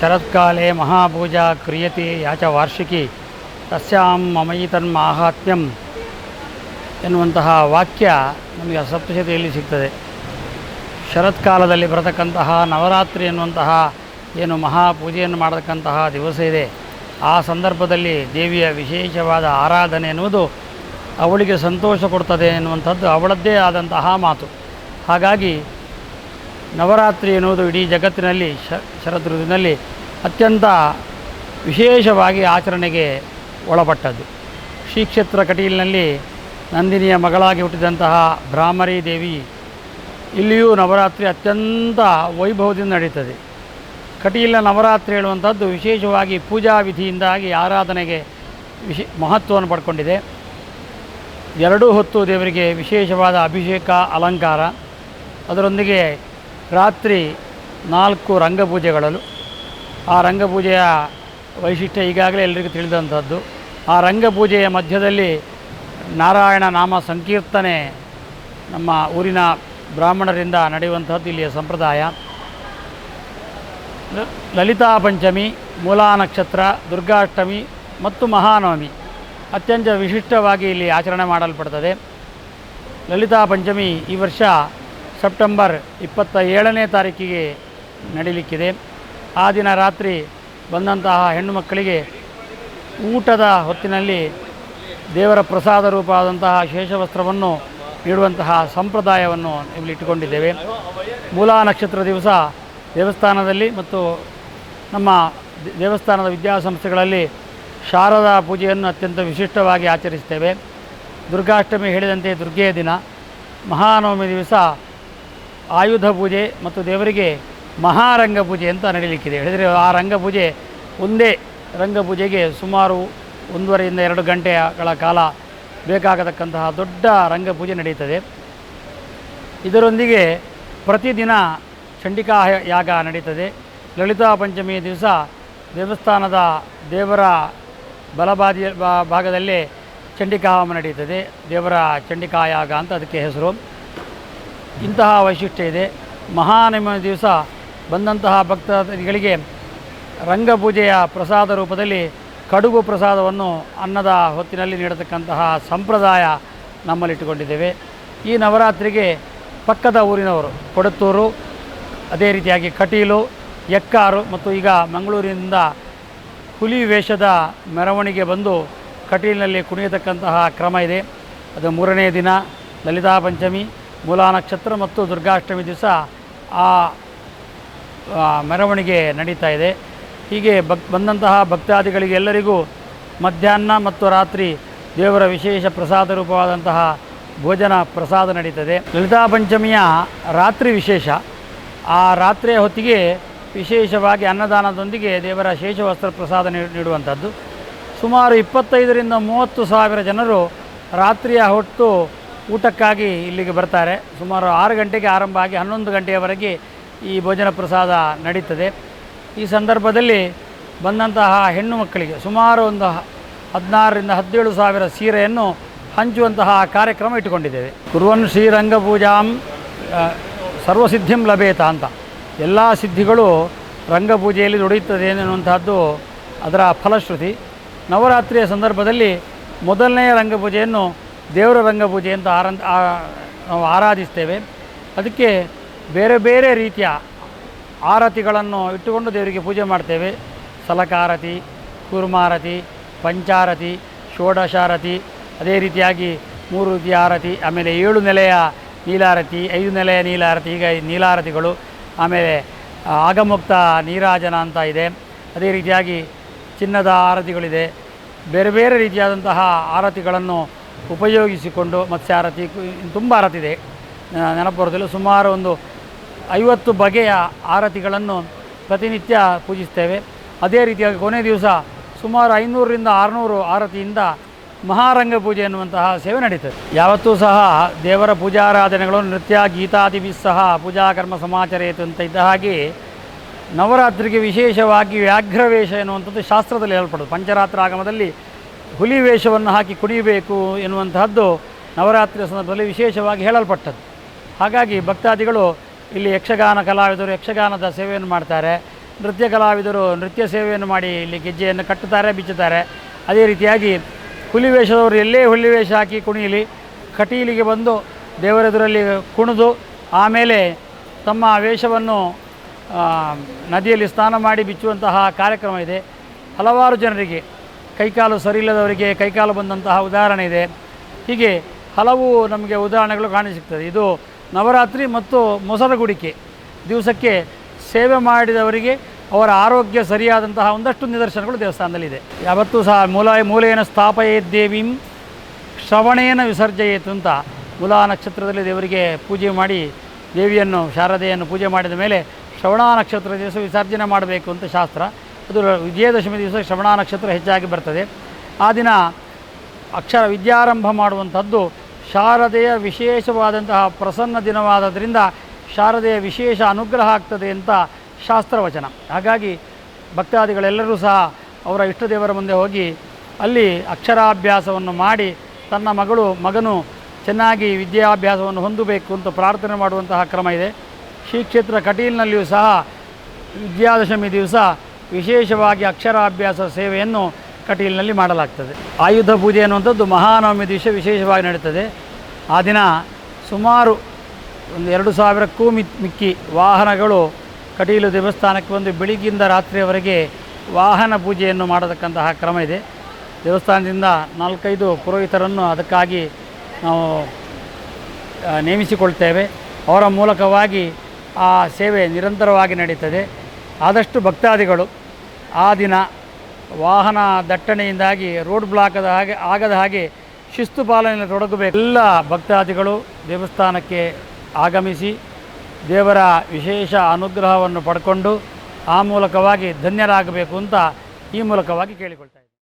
ಶರತ್ಕಾಲೆ ಮಹಾಪೂಜಾ ಕ್ರಿಯತೆ ಯಾಚ ವಾರ್ಷಿಕಿ, ತಸ್ಯಾಂ ಮಮಯಿ ತನ್ಮಾಹಾತ್ಮ್ಯಂ ಎನ್ನುವಂತಹ ವಾಕ್ಯ ನಮಗೆ ಸಪ್ತಶತಿಯಲ್ಲಿ ಸಿಗ್ತದೆ. ಶರತ್ಕಾಲದಲ್ಲಿ ಬರತಕ್ಕಂತಹ ನವರಾತ್ರಿ ಎನ್ನುವಂತಹ ಏನು ಮಹಾಪೂಜೆಯನ್ನು ಮಾಡತಕ್ಕಂತಹ ದಿವಸ ಇದೆ. ಆ ಸಂದರ್ಭದಲ್ಲಿ ದೇವಿಯ ವಿಶೇಷವಾದ ಆರಾಧನೆ ಎನ್ನುವುದು ಅವಳಿಗೆ ಸಂತೋಷ ಕೊಡ್ತದೆ ಎನ್ನುವಂಥದ್ದು ಅವಳದ್ದೇ ಆದಂತಹ ಮಾತು. ಹಾಗಾಗಿ ನವರಾತ್ರಿ ಎನ್ನುವುದು ಇಡೀ ಜಗತ್ತಿನಲ್ಲಿ ಶ ಶರದ್ ಋತುವಿನಲ್ಲಿ ಅತ್ಯಂತ ವಿಶೇಷವಾಗಿ ಆಚರಣೆಗೆ ಒಳಪಟ್ಟದ್ದು. ಶ್ರೀಕ್ಷೇತ್ರ ಕಟೀಲಿನಲ್ಲಿ ನಂದಿನಿಯ ಮಗಳಾಗಿ ಹುಟ್ಟಿದಂತಹ ಭ್ರಾಮರಿ ದೇವಿ ಇಲ್ಲಿಯೂ ನವರಾತ್ರಿ ಅತ್ಯಂತ ವೈಭವದಿಂದ ನಡೀತದೆ. ಕಟೀಲಿನ ನವರಾತ್ರಿ ಹೇಳುವಂಥದ್ದು ವಿಶೇಷವಾಗಿ ಪೂಜಾ ವಿಧಿಯಿಂದಾಗಿ ಆರಾಧನೆಗೆ ವಿಶೇ ಮಹತ್ವವನ್ನು ಪಡ್ಕೊಂಡಿದೆ. ಎರಡೂ ಹೊತ್ತು ದೇವರಿಗೆ ವಿಶೇಷವಾದ ಅಭಿಷೇಕ, ಅಲಂಕಾರ. ಅದರೊಂದಿಗೆ ರಾತ್ರಿ ನಾಲ್ಕು ರಂಗಪೂಜೆಗಳಲ್ಲೂ. ಆ ರಂಗಪೂಜೆಯ ವೈಶಿಷ್ಟ್ಯ ಈಗಾಗಲೇ ಎಲ್ಲರಿಗೂ ತಿಳಿದಂಥದ್ದು. ಆ ರಂಗಪೂಜೆಯ ಮಧ್ಯದಲ್ಲಿ ನಾರಾಯಣ ನಾಮ ಸಂಕೀರ್ತನೆ ನಮ್ಮ ಊರಿನ ಬ್ರಾಹ್ಮಣರಿಂದ ನಡೆಯುವಂಥದ್ದು ಇಲ್ಲಿಯ ಸಂಪ್ರದಾಯ. ಲಲಿತಾ ಪಂಚಮಿ, ಮೂಲಾ ನಕ್ಷತ್ರ, ದುರ್ಗಾಷ್ಟಮಿ ಮತ್ತು ಮಹಾನವಮಿ ಅತ್ಯಂತ ವಿಶಿಷ್ಟವಾಗಿ ಇಲ್ಲಿ ಆಚರಣೆ ಮಾಡಲ್ಪಡ್ತದೆ. ಲಲಿತಾ ಪಂಚಮಿ ಈ ವರ್ಷ ಸೆಪ್ಟೆಂಬರ್ ಇಪ್ಪತ್ತ ಏಳನೇ ತಾರೀಕಿಗೆ ನಡೀಲಿಕ್ಕಿದೆ. ಆ ದಿನ ರಾತ್ರಿ ಬಂದಂತಹ ಹೆಣ್ಣು ಮಕ್ಕಳಿಗೆ ಊಟದ ಹೊತ್ತಿನಲ್ಲಿ ದೇವರ ಪ್ರಸಾದ ರೂಪವಾದಂತಹ ಶೇಷವಸ್ತ್ರವನ್ನು ನೀಡುವಂತಹ ಸಂಪ್ರದಾಯವನ್ನು ಇಲ್ಲಿ ಇಟ್ಟುಕೊಂಡಿದ್ದೇವೆ ಮೂಲಾ ನಕ್ಷತ್ರ ದಿವಸ ದೇವಸ್ಥಾನದಲ್ಲಿ ಮತ್ತು ನಮ್ಮ ದೇವಸ್ಥಾನದ ವಿದ್ಯಾಸಂಸ್ಥೆಗಳಲ್ಲಿ ಶಾರದಾ ಪೂಜೆಯನ್ನು ಅತ್ಯಂತ ವಿಶಿಷ್ಟವಾಗಿ ಆಚರಿಸ್ತೇವೆ ದುರ್ಗಾಷ್ಟಮಿ ಹೇಳಿದಂತೆ ದುರ್ಗೆಯ ದಿನ. ಮಹಾನವಮಿ ದಿವಸ ಆಯುಧ ಪೂಜೆ ಮತ್ತು ದೇವರಿಗೆ ಮಹಾರಂಗ ಪೂಜೆ ಅಂತ ನಡೀಲಿಕ್ಕಿದೆ. ಹೇಳಿದರೆ ಆ ರಂಗಪೂಜೆ ಒಂದೇ ರಂಗಪೂಜೆಗೆ ಸುಮಾರು ಒಂದೂವರೆಯಿಂದ ಎರಡು ಗಂಟೆಗಳ ಕಾಲ ಬೇಕಾಗತಕ್ಕಂತಹ ದೊಡ್ಡ ರಂಗಪೂಜೆ ನಡೆಯುತ್ತದೆ ಇದರೊಂದಿಗೆ ಪ್ರತಿದಿನ ಚಂಡಿಕಾ ಯಾಗ ನಡೀತದೆ. ಲಲಿತಾ ಪಂಚಮಿ ದಿವಸ ದೇವಸ್ಥಾನದ ದೇವರ ಬಲಬಾದಿಯ ಭಾಗದಲ್ಲಿ ಭಾಗದಲ್ಲೇ ಚಂಡಿಕಾ ಹೋಮ ನಡೀತದೆ. ದೇವರ ಚಂಡಿಕಾ ಯಾಗ ಅಂತ ಅದಕ್ಕೆ ಹೆಸರು. ಇಂತಹ ವೈಶಿಷ್ಟ್ಯ ಇದೆ. ಮಹಾನವಮಿ ದಿವಸ ಬಂದಂತಹ ಭಕ್ತಾದಿಗಳಿಗೆ ರಂಗಪೂಜೆಯ ಪ್ರಸಾದ ರೂಪದಲ್ಲಿ ಕಡುಬು ಪ್ರಸಾದವನ್ನು ಅನ್ನದ ಹೊತ್ತಿನಲ್ಲಿ ನೀಡತಕ್ಕಂತಹ ಸಂಪ್ರದಾಯ ನಮ್ಮಲ್ಲಿಟ್ಟುಕೊಂಡಿದ್ದೇವೆ. ಈ ನವರಾತ್ರಿಗೆ ಪಕ್ಕದ ಊರಿನವರು ಕೊಡತ್ತೂರು, ಅದೇ ರೀತಿಯಾಗಿ ಕಟೀಲು, ಎಕ್ಕಾರು ಮತ್ತು ಈಗ ಮಂಗಳೂರಿನಿಂದ ಹುಲಿ ವೇಷದ ಮೆರವಣಿಗೆ ಬಂದು ಕಟೀಲಿನಲ್ಲಿ ಕುಣಿಯತಕ್ಕಂತಹ ಕ್ರಮ ಇದೆ. ಅದು ಮೂರನೇ ದಿನ ಲಲಿತಾ ಪಂಚಮಿ ಮೂಲಾ ನಕ್ಷತ್ರ ಮತ್ತು ದುರ್ಗಾಷ್ಟಮಿ ದಿವಸ ಆ ಮೆರವಣಿಗೆ ನಡೀತಾ ಇದೆ. ಹೀಗೆ ಭಕ್, ಬಂದಂತಹ ಭಕ್ತಾದಿಗಳಿಗೆ ಎಲ್ಲರಿಗೂ ಮಧ್ಯಾಹ್ನ ಮತ್ತು ರಾತ್ರಿ ದೇವರ ವಿಶೇಷ ಪ್ರಸಾದ ರೂಪವಾದಂತಹ ಭೋಜನ ಪ್ರಸಾದ ನಡೀತದೆ. ಲಲಿತಾ ಪಂಚಮಿಯ ರಾತ್ರಿ ವಿಶೇಷ. ಆ ರಾತ್ರಿಯ ಹೊತ್ತಿಗೆ ವಿಶೇಷವಾಗಿ ಅನ್ನದಾನದೊಂದಿಗೆ ದೇವರ ಶೇಷವಸ್ತ್ರ ಪ್ರಸಾದ ನೀ- ನೀಡುವಂಥದ್ದು. ಸುಮಾರು ಇಪ್ಪತ್ತೈದರಿಂದ ಮೂವತ್ತು ಸಾವಿರ ಜನರು ರಾತ್ರಿಯ ಹೊತ್ತು ಊಟಕ್ಕಾಗಿ ಇಲ್ಲಿಗೆ ಬರ್ತಾರೆ. ಸುಮಾರು ಆರು ಗಂಟೆಗೆ ಆರಂಭ ಆಗಿ ಹನ್ನೊಂದು ಗಂಟೆಯವರೆಗೆ ಈ ಭೋಜನ ಪ್ರಸಾದ ನಡೀತದೆ. ಈ ಸಂದರ್ಭದಲ್ಲಿ ಬಂದಂತಹ ಹೆಣ್ಣು ಮಕ್ಕಳಿಗೆ ಸುಮಾರು ಒಂದು ಹದಿನಾರರಿಂದ ಹದಿನೇಳು ಸಾವಿರ ಸೀರೆಯನ್ನು ಹಂಚುವಂತಹ ಕಾರ್ಯಕ್ರಮ ಇಟ್ಟುಕೊಂಡಿದ್ದೇವೆ. ಕುರುವನ್ ಶ್ರೀರಂಗ ಪೂಜಾಂ ಸರ್ವಸಿದ್ಧಿಂ ಲಭೇತ ಅಂತ. ಎಲ್ಲ ಸಿದ್ಧಿಗಳು ರಂಗಪೂಜೆಯಲ್ಲಿ ದುಡಿಯುತ್ತದೆ ಎನ್ನುವಂತಹದ್ದು ಅದರ ಫಲಶ್ರುತಿ. ನವರಾತ್ರಿಯ ಸಂದರ್ಭದಲ್ಲಿ ಮೊದಲನೆಯ ರಂಗಪೂಜೆಯನ್ನು ದೇವರ ರಂಗಪೂಜೆ ಅಂತ ಆರಂ ನಾವು ಆರಾಧಿಸ್ತೇವೆ. ಅದಕ್ಕೆ ಬೇರೆ ಬೇರೆ ರೀತಿಯ ಆರತಿಗಳನ್ನು ಇಟ್ಟುಕೊಂಡು ದೇವರಿಗೆ ಪೂಜೆ ಮಾಡ್ತೇವೆ. ಸಲಕಾರತಿ, ಕೂರ್ಮಾರತಿ, ಪಂಚಾರತಿ, ಷೋಡಶಾರತಿ, ಅದೇ ರೀತಿಯಾಗಿ ಮೂರು ರೀತಿಯ ಆರತಿ, ಆಮೇಲೆ ಏಳು ನೆಲೆಯ ನೀಲಾರತಿ, ಐದು ನೆಲೆಯ ನೀಲಾರತಿ ಈಗ ನೀಲಾರತಿಗಳು, ಆಮೇಲೆ ಆಗಮುಕ್ತ ನೀರಾಜನ ಅಂತ ಇದೆ. ಅದೇ ರೀತಿಯಾಗಿ ಚಿನ್ನದ ಆರತಿಗಳಿದೆ. ಬೇರೆ ಬೇರೆ ರೀತಿಯಾದಂತಹ ಆರತಿಗಳನ್ನು ಉಪಯೋಗಿಸಿಕೊಂಡು ಮತ್ಸ್ಯಾರತಿ ಕು- ತುಂಬ ಆರತಿದೆ ನೆನಪು ಬರೋದಿಲ್ಲ ಸುಮಾರು ಒಂದು ಐವತ್ತು ಬಗೆಯ ಆರತಿಗಳನ್ನು ಪ್ರತಿನಿತ್ಯ ಪೂಜಿಸ್ತೇವೆ. ಅದೇ ರೀತಿಯಾಗಿ ಕೊನೆ ದಿವಸ ಸುಮಾರು ಐನೂರರಿಂದ ಆರುನೂರು ಆರತಿಯಿಂದ ಮಹಾರಂಗ ಪೂಜೆ ಎನ್ನುವಂತಹ ಸೇವೆ ನಡೀತದೆ. ಯಾವತ್ತೂ ಸಹ ದೇವರ ಪೂಜಾರಾಧನೆಗಳು ನೃತ್ಯ, ಗೀತಾದಿಭಿ ಸಹ ಪೂಜಾಕರ್ಮ ಸಮಾಚರೇತು ಅಂತ ಇದ್ದ ಹಾಗೆ ನವರಾತ್ರಿಗೆ ವಿಶೇಷವಾಗಿ ವ್ಯಾಘ್ರವೇಷ ಎನ್ನುವಂಥದ್ದು ಶಾಸ್ತ್ರದಲ್ಲಿ ಹೇಳಲ್ಪಡೋದು ಪಂಚರಾತ್ರ ಆಗಮದಲ್ಲಿ ಹುಲಿ ವೇಷವನ್ನು ಹಾಕಿ ಕುಣಿಯಬೇಕು ಎನ್ನುವಂತಹದ್ದು ನವರಾತ್ರಿಯ ಸಂದರ್ಭದಲ್ಲಿ ವಿಶೇಷವಾಗಿ ಹೇಳಲ್ಪಟ್ಟದ್ದು. ಹಾಗಾಗಿ ಭಕ್ತಾದಿಗಳು ಇಲ್ಲಿ ಯಕ್ಷಗಾನ ಕಲಾವಿದರು, ಯಕ್ಷಗಾನದ ಸೇವೆಯನ್ನು ಮಾಡ್ತಾರೆ. ನೃತ್ಯ ಕಲಾವಿದರು ನೃತ್ಯ ಸೇವೆಯನ್ನು ಮಾಡಿ ಇಲ್ಲಿ ಗೆಜ್ಜೆಯನ್ನು ಕಟ್ಟುತ್ತಾರೆ, ಬಿಚ್ಚುತ್ತಾರೆ. ಅದೇ ರೀತಿಯಾಗಿ ಹುಲಿ ವೇಷದವರು ಎಲ್ಲೇ ಹುಲಿ ವೇಷ ಹಾಕಿ ಕುಣಿಯಲಿ, ಕಟೀಲಿಗೆ ಬಂದು ದೇವರೆದುರಲ್ಲಿ ಕುಣಿದು, ಆಮೇಲೆ ತಮ್ಮ ವೇಷವನ್ನು ನದಿಯಲ್ಲಿ ಸ್ನಾನ ಮಾಡಿ ಬಿಚ್ಚುವಂತಹ ಕಾರ್ಯಕ್ರಮ ಇದೆ. ಹಲವಾರು ಜನರಿಗೆ ಕೈಕಾಲು ಸರಿಯಿಲ್ಲದವರಿಗೆ ಕೈಕಾಲು ಬಂದಂತಹ ಉದಾಹರಣೆ ಇದೆ. ಹೀಗೆ ಹಲವು ನಮಗೆ ಉದಾಹರಣೆಗಳು ಕಾಣಸಿಗ್ತದೆ ಇದು ನವರಾತ್ರಿ ಮತ್ತು ಮೊಸರಗುಡಿಕೆ. ದಿವಸಕ್ಕೆ ಸೇವೆ ಮಾಡಿದವರಿಗೆ ಅವರ ಆರೋಗ್ಯ ಸರಿಯಾದಂತಹ ಒಂದಷ್ಟು ನಿದರ್ಶನಗಳು ದೇವಸ್ಥಾನದಲ್ಲಿದೆ. ಯಾವತ್ತೂ ಸಹ ಮೂಲ ಮೂಲೆಯನ್ನು ಸ್ಥಾಪಯೇ ದೇವಿಂ ಶ್ರವಣೇನ ವಿಸರ್ಜಯೇತು ಅಂತ ಮೂಲಾ ನಕ್ಷತ್ರದಲ್ಲಿ ದೇವರಿಗೆ ಪೂಜೆ ಮಾಡಿ ದೇವಿಯನ್ನು ಶಾರದೆಯನ್ನು ಪೂಜೆ ಮಾಡಿದ ಮೇಲೆ ಶ್ರವಣ ನಕ್ಷತ್ರ ದಿವಸ ವಿಸರ್ಜನೆ ಮಾಡಬೇಕು ಅಂತ ಶಾಸ್ತ್ರ. ಅದು ವಿಜಯದಶಮಿ ದಿವಸ ಶ್ರವಣ ನಕ್ಷತ್ರ ಹೆಚ್ಚಾಗಿ ಬರ್ತದೆ. ಆ ದಿನ ಅಕ್ಷರ ವಿದ್ಯಾರಂಭ ಮಾಡುವಂಥದ್ದು ಶಾರದೆಯ ವಿಶೇಷವಾದಂತಹ ಪ್ರಸನ್ನ ದಿನವಾದದ್ರಿಂದ ಶಾರದೆಯ ವಿಶೇಷ ಅನುಗ್ರಹ ಆಗ್ತದೆ ಅಂತ ಶಾಸ್ತ್ರವಚನ. ಹಾಗಾಗಿ ಭಕ್ತಾದಿಗಳೆಲ್ಲರೂ ಸಹ ಅವರ ಇಷ್ಟದೇವರ ಮುಂದೆ ಹೋಗಿ ಅಲ್ಲಿ ಅಕ್ಷರಾಭ್ಯಾಸವನ್ನು ಮಾಡಿ ತನ್ನ ಮಗಳು, ಮಗನು ಚೆನ್ನಾಗಿ ವಿದ್ಯಾಭ್ಯಾಸವನ್ನು ಹೊಂದಬೇಕು ಅಂತ ಪ್ರಾರ್ಥನೆ ಮಾಡುವಂತಹ ಕ್ರಮ ಇದೆ. ಶ್ರೀಕ್ಷೇತ್ರ ಕಟೀಲ್ನಲ್ಲಿಯೂ ಸಹ ವಿದ್ಯಾದಶಮಿ ದಿವಸ ವಿಶೇಷವಾಗಿ ಅಕ್ಷರಾಭ್ಯಾಸ ಸೇವೆಯನ್ನು ಕಟೀಲಿನಲ್ಲಿ ಮಾಡಲಾಗ್ತದೆ. ಆಯುಧ ಪೂಜೆ ಅನ್ನುವಂಥದ್ದು ಮಹಾನವಮಿ ದಿವಸ ವಿಶೇಷವಾಗಿ ನಡೀತದೆ. ಆ ದಿನ ಸುಮಾರು ಒಂದು ಎರಡು ಸಾವಿರಕ್ಕೂ ಮಿಕ್ಕಿ ವಾಹನಗಳು ಕಟೀಲು ದೇವಸ್ಥಾನಕ್ಕೆ ಬಂದು ಬೆಳಿಗ್ಗಿಂದ ರಾತ್ರಿಯವರೆಗೆ ವಾಹನ ಪೂಜೆಯನ್ನು ಮಾಡತಕ್ಕಂತಹ ಕ್ರಮ ಇದೆ. ದೇವಸ್ಥಾನದಿಂದ ನಾಲ್ಕೈದು ಪುರೋಹಿತರನ್ನು ಅದಕ್ಕಾಗಿ ನಾವು ನೇಮಿಸಿಕೊಳ್ತೇವೆ. ಅವರ ಮೂಲಕವಾಗಿ ಆ ಸೇವೆ ನಿರಂತರವಾಗಿ ನಡೀತದೆ. ಆದಷ್ಟು ಭಕ್ತಾದಿಗಳು ಆ ದಿನ ವಾಹನ ದಟ್ಟಣೆಯಿಂದಾಗಿ, ರೋಡ್ ಬ್ಲಾಕದ ಹಾಗೆ, ಆಗದ ಹಾಗೆ ಶಿಸ್ತು ಪಾಲನೆಯಲ್ಲಿ ತೊಡಗಬೇಕು. ಎಲ್ಲ ಭಕ್ತಾದಿಗಳು ದೇವಸ್ಥಾನಕ್ಕೆ ಆಗಮಿಸಿ ದೇವರ ವಿಶೇಷ ಅನುಗ್ರಹವನ್ನು ಪಡ್ಕೊಂಡು ಆ ಮೂಲಕವಾಗಿ ಧನ್ಯರಾಗಬೇಕು ಅಂತ ಈ ಮೂಲಕವಾಗಿ ಕೇಳಿಕೊಳ್ತಾ ಇದ್ದೀನಿ.